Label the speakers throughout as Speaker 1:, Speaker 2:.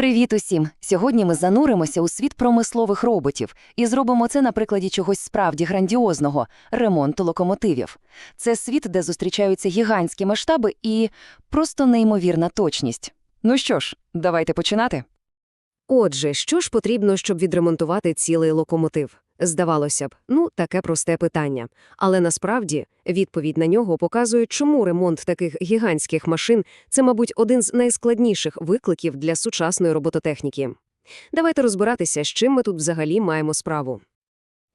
Speaker 1: Привіт усім! Сьогодні ми зануримося у світ промислових роботів і зробимо це на прикладі чогось справді грандіозного ремонту локомотивів. Це світ, де зустрічаються гігантські масштаби і просто неймовірна точність. Ну що ж, давайте починати.
Speaker 2: Отже, що ж потрібно, щоб відремонтувати цілий локомотив? Здавалося б, ну, таке просте питання. Але насправді відповідь на нього показує, чому ремонт таких гігантських машин – це, мабуть, один з найскладніших викликів для сучасної робототехніки. Давайте розбиратися, з чим ми тут взагалі маємо справу.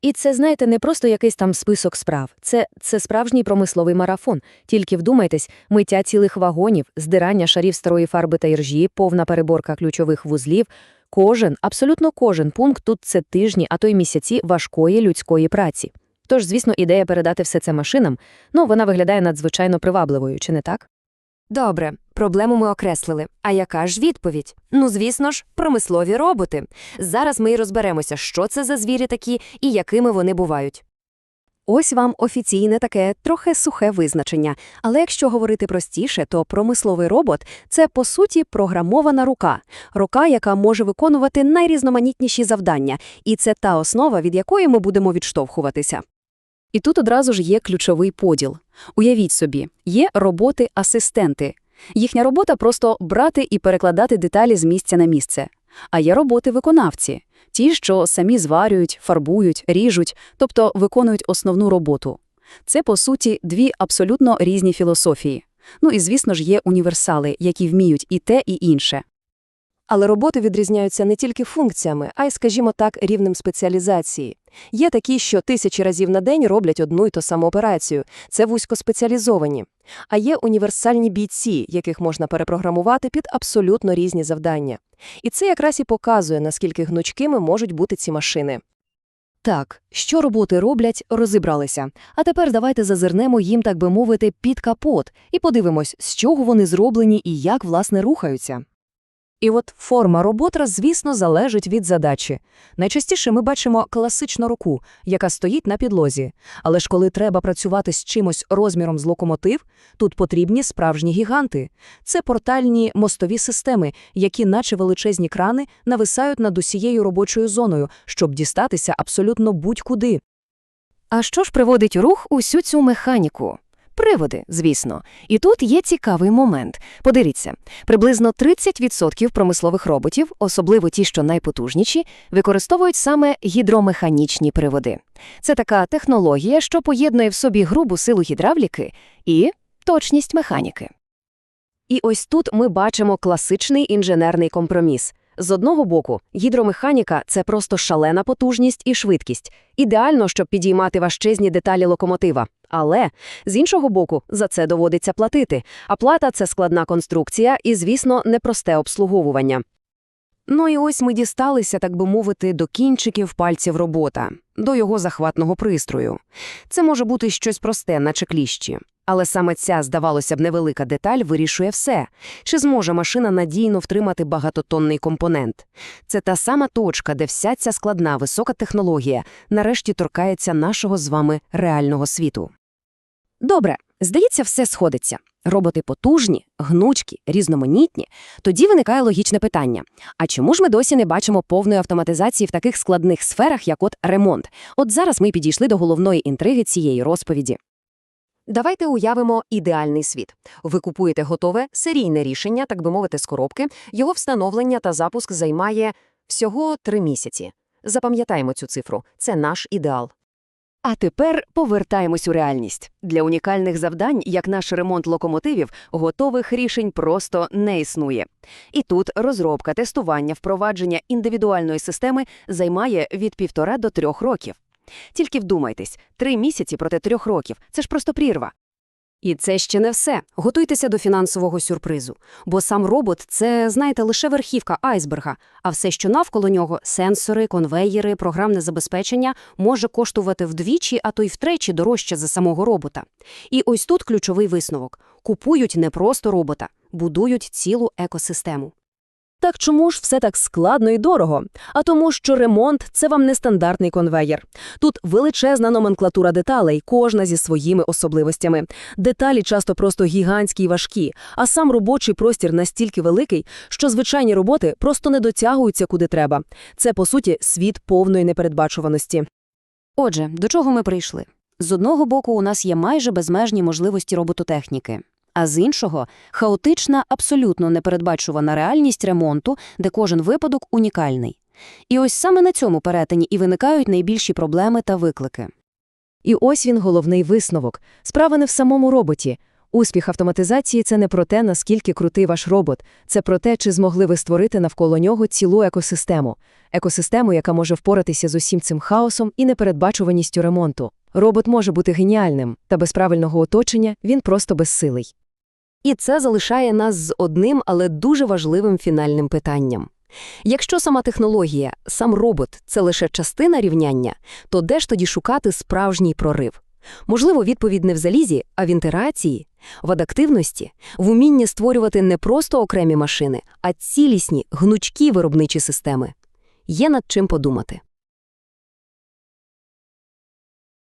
Speaker 3: І це, знаєте, не просто якийсь там список справ. Це, це справжній промисловий марафон. Тільки вдумайтесь, миття цілих вагонів, здирання шарів старої фарби та іржі, повна переборка ключових вузлів. Кожен, абсолютно кожен пункт тут це тижні, а то й місяці важкої людської праці. Тож, звісно, ідея передати все це машинам, ну, вона виглядає надзвичайно привабливою, чи не так?
Speaker 4: Добре, проблему ми окреслили. А яка ж відповідь? Ну, звісно ж, промислові роботи. Зараз ми й розберемося, що це за звірі такі і якими вони бувають. Ось вам офіційне таке трохи сухе визначення. Але якщо говорити простіше, то промисловий робот це по суті програмована рука, рука, яка може виконувати найрізноманітніші завдання, і це та основа, від якої ми будемо відштовхуватися. І тут одразу ж є ключовий поділ. Уявіть собі, є роботи-асистенти. Їхня робота просто брати і перекладати деталі з місця на місце. А є роботи-виконавці, ті, що самі зварюють, фарбують, ріжуть, тобто виконують основну роботу. Це, по суті, дві абсолютно різні філософії. Ну і, звісно ж, є універсали, які вміють і те, і інше. Але роботи відрізняються не тільки функціями, а й, скажімо так, рівнем спеціалізації. Є такі, що тисячі разів на день роблять одну й ту саму операцію. Це вузькоспеціалізовані. А є універсальні бійці, яких можна перепрограмувати під абсолютно різні завдання. І це якраз і показує, наскільки гнучкими можуть бути ці машини. Так, що роботи роблять, розібралися. А тепер давайте зазирнемо їм, так би мовити, під капот і подивимось, з чого вони зроблені і як, власне, рухаються. І от форма робота, звісно, залежить від задачі. Найчастіше ми бачимо класичну руку, яка стоїть на підлозі. Але ж коли треба працювати з чимось розміром з локомотив, тут потрібні справжні гіганти. Це портальні мостові системи, які, наче величезні крани, нависають над усією робочою зоною, щоб дістатися абсолютно будь-куди. А що ж приводить рух усю цю механіку? Приводи, звісно. І тут є цікавий момент. Подивіться, приблизно 30% промислових роботів, особливо ті, що найпотужніші, використовують саме гідромеханічні приводи. Це така технологія, що поєднує в собі грубу силу гідравліки і точність механіки. І ось тут ми бачимо класичний інженерний компроміс. З одного боку, гідромеханіка – це просто шалена потужність і швидкість. Ідеально, щоб підіймати важчезні деталі локомотива. Але, з іншого боку, за це доводиться платити. А плата – це складна конструкція і, звісно, непросте обслуговування. Ну і ось ми дісталися, так би мовити, до кінчиків пальців робота, до його захватного пристрою. Це може бути щось просте, наче кліщі. Але саме ця, здавалося б, невелика деталь вирішує все. Чи зможе машина надійно втримати багатотонний компонент? Це та сама точка, де вся ця складна висока технологія нарешті торкається нашого з вами реального світу. Добре, здається, все сходиться. Роботи потужні, гнучкі, різноманітні. Тоді виникає логічне питання. А чому ж ми досі не бачимо повної автоматизації в таких складних сферах, як от ремонт? От зараз ми підійшли до головної інтриги цієї розповіді. Давайте уявимо ідеальний світ. Ви купуєте готове серійне рішення, так би мовити, з коробки. Його встановлення та запуск займає всього три місяці. Запам'ятаємо цю цифру. Це наш ідеал. А тепер повертаємось у реальність. Для унікальних завдань, як наш ремонт локомотивів, готових рішень просто не існує. І тут розробка, тестування, впровадження індивідуальної системи займає від півтора до трьох років. Тільки вдумайтесь, три місяці проти трьох років – це ж просто прірва. І це ще не все. Готуйтеся до фінансового сюрпризу. Бо сам робот – це, знаєте, лише верхівка айсберга, а все, що навколо нього – сенсори, конвеєри, програмне забезпечення – може коштувати вдвічі, а то й втричі дорожче за самого робота. І ось тут ключовий висновок. Купують не просто робота, будують цілу екосистему.
Speaker 3: Так чому ж все так складно і дорого? А тому, що ремонт – це вам не стандартний конвеєр. Тут величезна номенклатура деталей, кожна зі своїми особливостями. Деталі часто просто гігантські і важкі, а сам робочий простір настільки великий, що звичайні роботи просто не дотягуються куди треба. Це, по суті, світ повної непередбачуваності.
Speaker 1: Отже, до чого ми прийшли? З одного боку, у нас є майже безмежні можливості робототехніки, а з іншого – хаотична, абсолютно непередбачувана реальність ремонту, де кожен випадок унікальний. І ось саме на цьому перетині і виникають найбільші проблеми та виклики.
Speaker 3: І ось він головний висновок. Справа не в самому роботі. Успіх автоматизації – це не про те, наскільки крутий ваш робот. Це про те, чи змогли ви створити навколо нього цілу екосистему. Екосистему, яка може впоратися з усім цим хаосом і непередбачуваністю ремонту. Робот може бути геніальним, та без правильного оточення він просто безсилий.
Speaker 2: І це залишає нас з одним, але дуже важливим фінальним питанням. Якщо сама технологія, сам робот – це лише частина рівняння, то де ж тоді шукати справжній прорив? Можливо, відповідь не в залізі, а в інтерації, в адаптивності, в умінні створювати не просто окремі машини, а цілісні, гнучкі виробничі системи. Є над чим подумати.